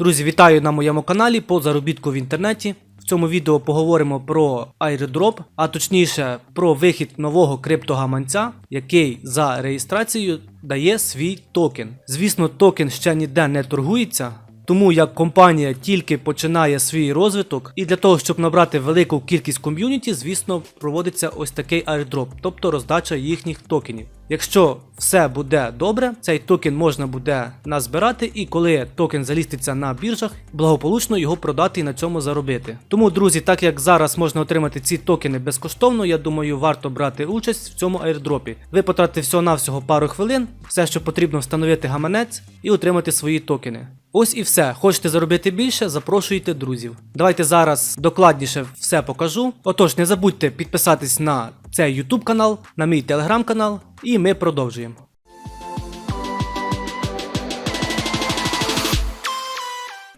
Друзі, вітаю на моєму каналі по заробітку в інтернеті. В цьому відео поговоримо про airdrop, а точніше про вихід нового криптогаманця, який за реєстрацією дає свій токен. Звісно, токен ще ніде не торгується. Тому як компанія тільки починає свій розвиток, і для того, щоб набрати велику кількість ком'юніті, звісно, проводиться ось такий airdrop, тобто роздача їхніх токенів. Якщо все буде добре, цей токен можна буде назбирати, і коли токен заліститься на біржах, благополучно його продати і на цьому заробити. Тому, друзі, так як зараз можна отримати ці токени безкоштовно, я думаю, варто брати участь в цьому аірдропі. Ви потратите всього-навсього пару хвилин, все, що потрібно встановити гаманець і отримати свої токени. Ось і все. Хочете заробити більше, запрошуйте друзів. Давайте зараз докладніше все покажу. Отож, не забудьте підписатись на цей YouTube канал, на мій телеграм канал, і ми продовжуємо.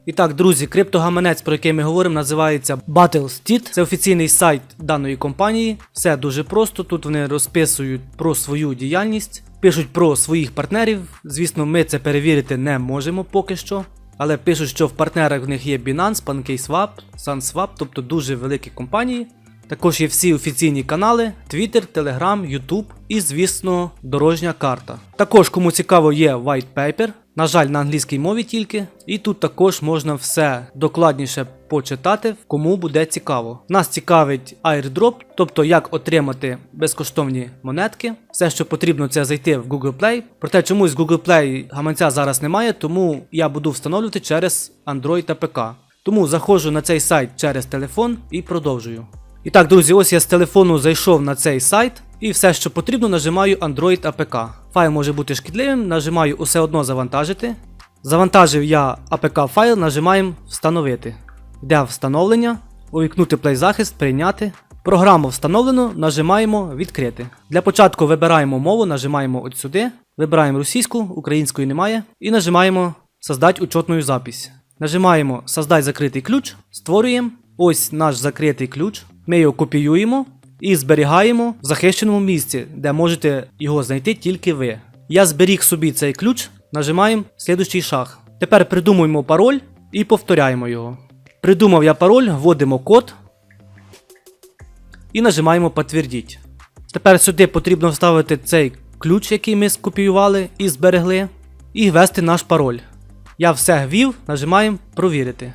І так, друзі, криптогаманець, про який ми говоримо, називається BattleSteed. Це офіційний сайт даної компанії. Все дуже просто. Тут вони розписують про свою діяльність, пишуть про своїх партнерів. Звісно, ми це перевірити не можемо поки що. Але пишуть, що в партнерах в них є Binance, PancakeSwap, SunSwap, тобто дуже великі компанії. Також є всі офіційні канали: Twitter, Telegram, YouTube і, звісно, дорожня карта. Також, кому цікаво, є white paper, на жаль, на англійській мові тільки. І тут також можна все докладніше почитати, кому буде цікаво. Нас цікавить airdrop, тобто як отримати безкоштовні монетки. Все, що потрібно, це зайти в Google Play. Проте чомусь Google Play гаманця зараз немає, тому я буду встановлювати через Android та ПК. Тому заходжу на цей сайт через телефон і продовжую. І так, друзі, ось я з телефону зайшов на цей сайт, і все, що потрібно, нажимаю Android APK. Файл може бути шкідливим, нажимаю усе одно завантажити. Завантажив я APK файл, нажимаємо Встановити. Йде встановлення, увікнути Play захист, прийняти. Програму встановлено, нажимаємо Відкрити. Для початку вибираємо мову, нажимаємо от сюди, вибираємо російську, української немає, і нажимаємо Создать учетну запись. Нажимаємо Создать закритий ключ, створюємо. Ось наш закритий ключ. Ми його копіюємо і зберігаємо в захищеному місці, де можете його знайти тільки ви. Я зберіг собі цей ключ, нажимаємо слідущий шаг. Тепер придумуємо пароль і повторяємо його. Придумав я пароль, вводимо код і нажимаємо Підтвердіть. Тепер сюди потрібно вставити цей ключ, який ми скопіювали і зберегли, і ввести наш пароль. Я все ввів, нажимаємо Провірити.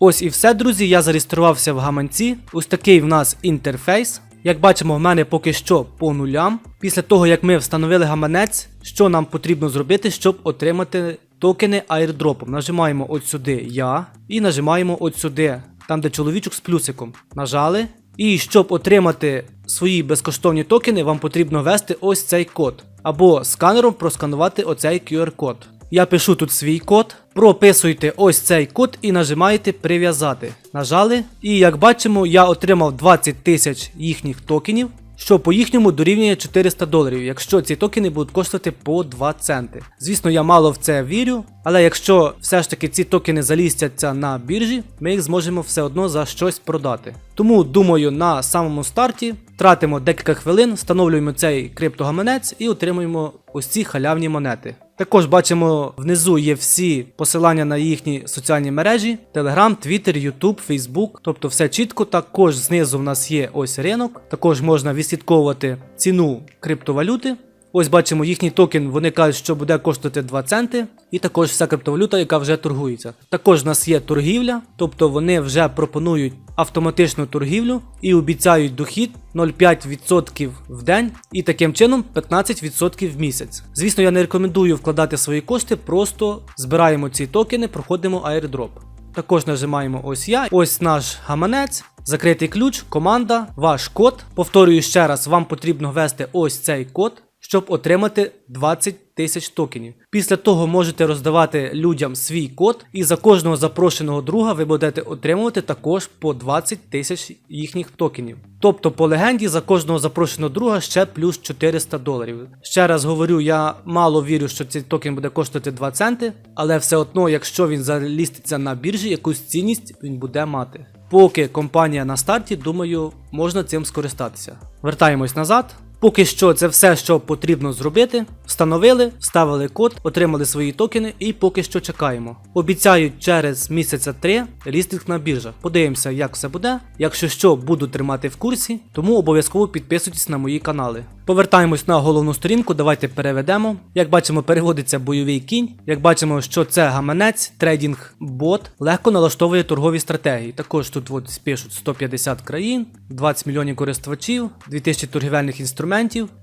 Ось і все, друзі. Я зареєструвався в гаманці. Ось такий в нас інтерфейс. Як бачимо, в мене поки що по нулям. Після того, як ми встановили гаманець, що нам потрібно зробити, щоб отримати токени airdropом. Нажимаємо от сюди Я і нажимаємо от сюди, там де чоловічок з плюсиком. Нажали. І щоб отримати свої безкоштовні токени, вам потрібно ввести ось цей код. Або сканером просканувати оцей QR-код. Я пишу тут свій код, прописуйте ось цей код і нажимаєте прив'язати. Нажали. І як бачимо, я отримав 20 тисяч їхніх токенів, що по їхньому дорівнює 400 доларів, якщо ці токени будуть коштувати по 2 центи. Звісно, я мало в це вірю, але якщо все ж таки ці токени залістяться на біржі, ми їх зможемо все одно за щось продати. Тому думаю, на самому старті тратимо декілька хвилин, встановлюємо цей криптогаманець і отримуємо ось ці халявні монети. Також бачимо внизу є всі посилання на їхні соціальні мережі: Telegram, Twitter, YouTube, Facebook. Тобто все чітко. Також знизу в нас є ось ринок. Також можна відслідковувати ціну криптовалюти. Ось бачимо їхній токен, вони кажуть, що буде коштувати 2 центи, і також вся криптовалюта, яка вже торгується. Також в нас є торгівля, тобто вони вже пропонують автоматичну торгівлю і обіцяють дохід 0,5% в день і таким чином 15% в місяць. Звісно, я не рекомендую вкладати свої кошти, просто збираємо ці токени, проходимо airdrop. Також нажимаємо ось я, ось наш гаманець, закритий ключ, команда, ваш код. Повторюю ще раз, вам потрібно ввести ось цей код, щоб отримати 20 тисяч токенів. Після того можете роздавати людям свій код, і за кожного запрошеного друга ви будете отримувати також по 20 тисяч їхніх токенів. Тобто, по легенді, за кожного запрошеного друга ще плюс 400 доларів. Ще раз говорю, я мало вірю, що цей токен буде коштувати 2 центи, але все одно, якщо він заліститься на біржі, якусь цінність він буде мати. Поки компанія на старті, думаю, можна цим скористатися. Вертаємось назад. Поки що це все, що потрібно зробити. Встановили, вставили код, отримали свої токени і поки що чекаємо. Обіцяють через місяця три лістинг на біржах. Подивимося, як все буде. Якщо що, буду тримати в курсі, тому обов'язково підписуйтесь на мої канали. Повертаємось на головну сторінку, давайте переведемо. Як бачимо, переводиться бойовий кінь. Як бачимо, що це гаманець, трейдинг бот, легко налаштовує торгові стратегії. Також тут от пишуть 150 країн, 20 мільйонів користувачів, 2000 торгівельних інструментів.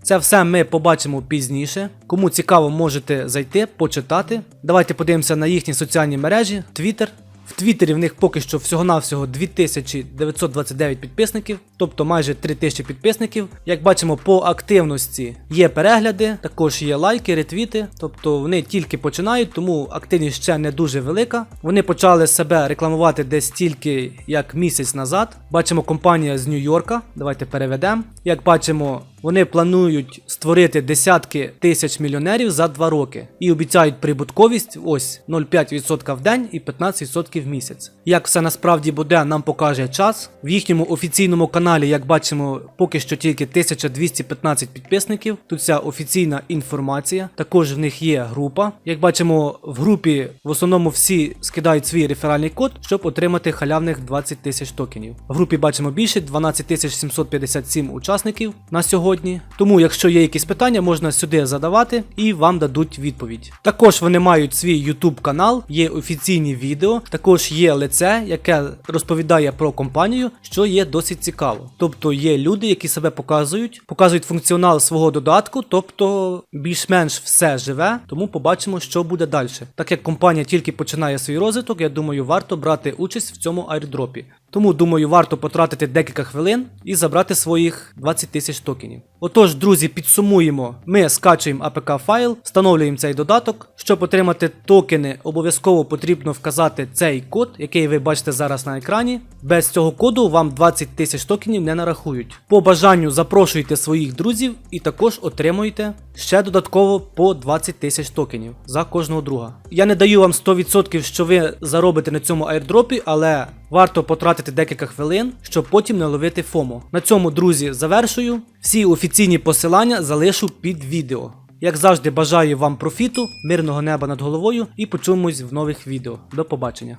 Це все ми побачимо пізніше. Кому цікаво, можете зайти, почитати. Давайте подивимося на їхні соціальні мережі, Twitter. В Твіттері в них поки що всього-навсього 2929 підписників, тобто майже 3000 підписників. Як бачимо, по активності є перегляди, також є лайки, ретвіти, тобто вони тільки починають, тому активність ще не дуже велика. Вони почали себе рекламувати десь тільки як місяць назад. Бачимо компанія з Нью-Йорка. Давайте переведемо. Як бачимо, вони планують створити десятки тисяч мільйонерів за 2 роки і обіцяють прибутковість ось 0,5% в день і 15% в місяць. Як все насправді буде, нам покаже час. В їхньому офіційному каналі, як бачимо, поки що тільки 1215 підписників. Тут вся офіційна інформація. Також в них є група. Як бачимо, в групі в основному всі скидають свій реферальний код, щоб отримати халявних 20 тисяч токенів. В групі бачимо більше 12 757 учасників на сьогодні. Тому, якщо є якісь питання, можна сюди задавати і вам дадуть відповідь. Також вони мають свій YouTube канал, є офіційні відео, також є лице, яке розповідає про компанію, що є досить цікаво. Тобто є люди, які себе показують, показують функціонал свого додатку, тобто більш-менш все живе, тому побачимо, що буде далі. Так як компанія тільки починає свій розвиток, я думаю, варто брати участь в цьому айрдропі. Тому думаю, варто потратити декілька хвилин і забрати своїх 20 тисяч токенів. Отож, друзі, підсумуємо: ми скачуємо APK файл, встановлюємо цей додаток. Щоб отримати токени, обов'язково потрібно вказати цей код, який ви бачите зараз на екрані. Без цього коду вам 20 тисяч токенів не нарахують. По бажанню запрошуйте своїх друзів і також отримуєте ще додатково по 20 тисяч токенів за кожного друга. Я не даю вам 100%, що ви заробите на цьому айрдропі, але варто потратити декілька хвилин, щоб потім не ловити ФОМО. На цьому, друзі, завершую. Всі офіційні посилання залишу під відео. Як завжди, бажаю вам профіту, мирного неба над головою і почуємось в нових відео. До побачення.